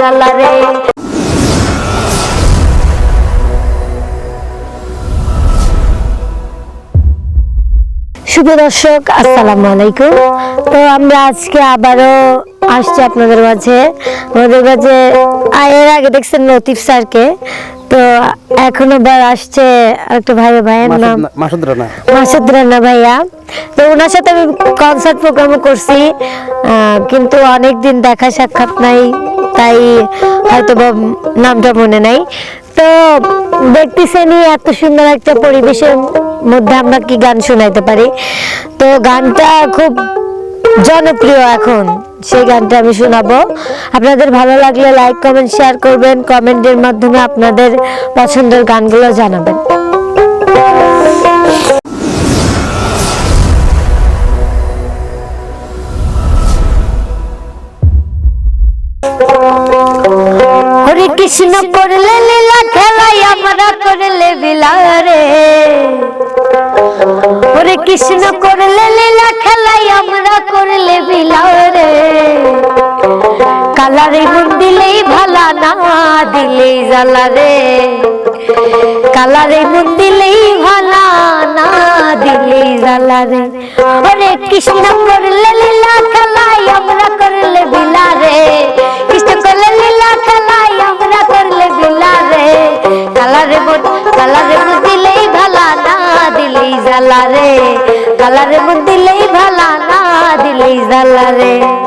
জালা শুভ দর্শক আসসালামু আলাইকুম। তো আমরা আজকে আবারও আসছি আপনাদের মাঝে। আমাদের কাছে এর আগে দেখছেন লতিফ স্যারকে। তো এখন আবার আসছে একটা ভাই ভাইয়ের নাম মাসুদ রানা। মাসুদ রানা ভাইয়া। তো ওনার সাথে আমি কনসার্ট প্রোগ্রামও করছি কিন্তু অনেকদিন দেখা সাক্ষাৎ নাই। তাই হয়তো নামটা মনে নাই। তো দেখতেছেনই এত সুন্দর একটা পরিবেশের মধ্যে আমরা কি গান শোনাইতে পারি। তো গানটা খুব জনপ্রিয় এখন, সেই গানটা আমি শোনাবো। আপনাদের ভালো লাগলে লাইক কমেন্ট শেয়ার করবেন। কমেন্টের মাধ্যমে আপনাদের পছন্দের গানগুলো জানাবেন। কৃষ্ণ করলে লীলা খেলাই আমরা করলে বিলারে। হরে কৃষ্ণ করলে লীলা খেলাই আমরা করলে বিলারে। কালারে মন দিলেই ভালা না দিলেই জ্বালা রে। কালারে মন দিলেই ভালা না দিলেই জ্বালা রে। হরে কৃষ্ণ করলে লীলা খেলাই আমরা দিলেই রে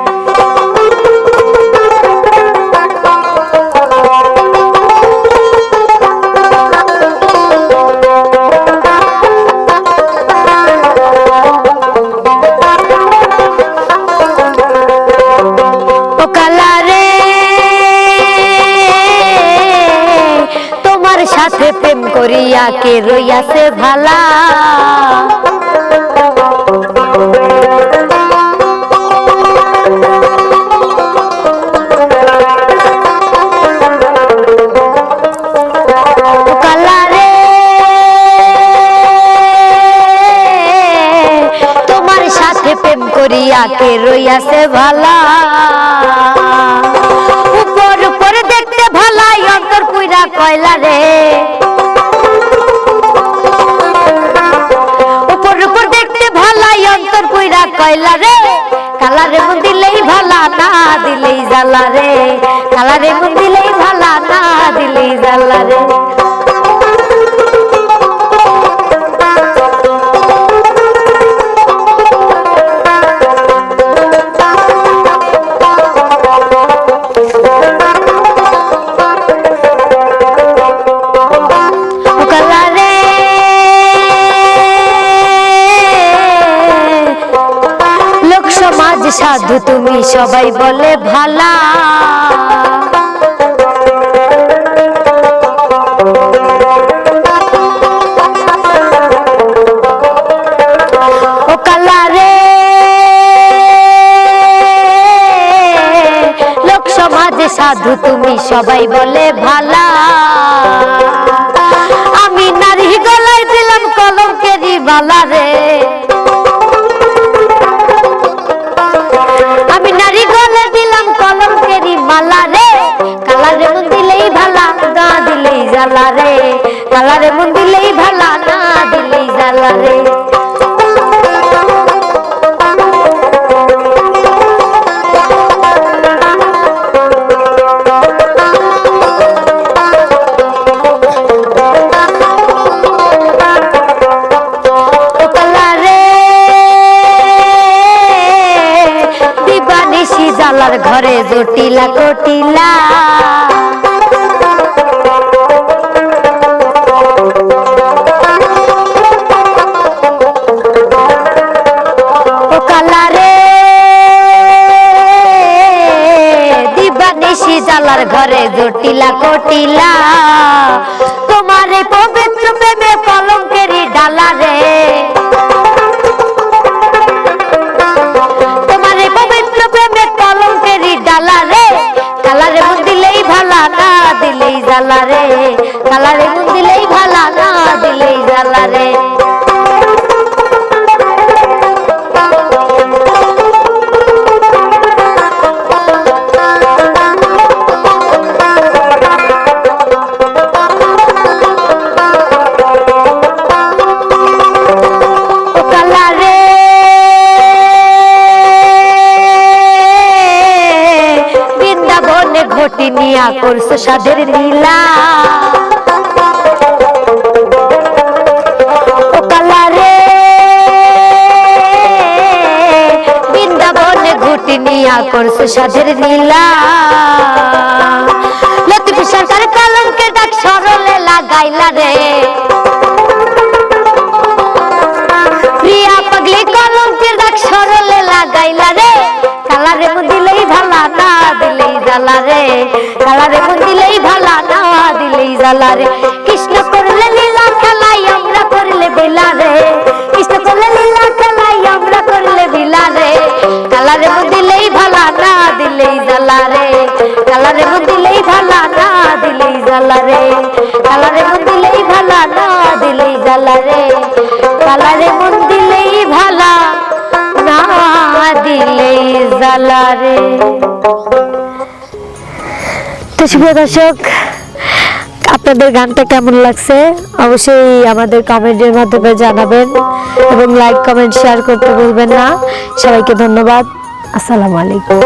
সাথে প্রেম করিয়া কে রইয়াছে ভালা? কে রইয়াছে ভালা। উপর উপর দেখতে ভালাই, অন্তর পুইরা কয়লা রে। উপর উপর দেখতে ভালাই, অন্তর পুইরা কয়লা রে। কালারে মন দিলেই ভালা, না দিলেই জ্বালা রে। কালারে মন দিলেই ভালা, না দিলেই জ্বালা রে। সাধু তুমি সবাই বলে ভালা। সমাজে সাধু তুমি সবাই বলে ভালা। আমি নারী গলায় দিলাম কলম কেরি বালা। জ্বালা রে কালারে মন দিলেই ভালা না দিলেই জ্বালা রে। জালার ঘরে জটিলা কটিলা। জালার ঘরে জটিলা কটিলা, তোমার পবিত্র প্রেমে কলঙ্কেরই ডালা রে। তোমার পবিত্র প্রেমে কলঙ্কেরই ডালা রে। কালারে মন দিলেই ভালা, না দিলেই জ্বালা রে। কালারে মন নিয়া করছ সাধের লীলা। ঘুটি নিয়া করছ সাধের নীলা লতিফ সরকার কলঙ্কের ডাক সরলে লাগাইলা রে। প্রিয়া পাগলি কলঙ্কের ডাক সরলে লাগাইলা রে। জ্বালা রে। কালারে মন দিলেই ভালা না দিলেই জ্বালা রে। কৃষ্ণ করলে লীলা খেলাই আমরা করলে বেলা রে। কৃষ্ণ করলে লীলা খেলাই আমরা করলে বিলা রে। কালারে মন দিলেই ভালা না দিলেই জ্বালা রে। কালারে মন দিলেই ভালা না দিলেই জ্বালা রে। কালারে মন দিলেই ভালা না দিলেই জ্বালা রে। কালারে মন দিলেই ভালা না দিলেই জ্বালা রে। তো শুভ দর্শক, আপনাদের গানটা কেমন লাগছে? অবশ্যই আমাদের কমেন্টের মাধ্যমে জানাবেন এবং লাইক, কমেন্ট শেয়ার করতে ভুলবেন না। সবাইকে ধন্যবাদ। আসসালামু আলাইকুম।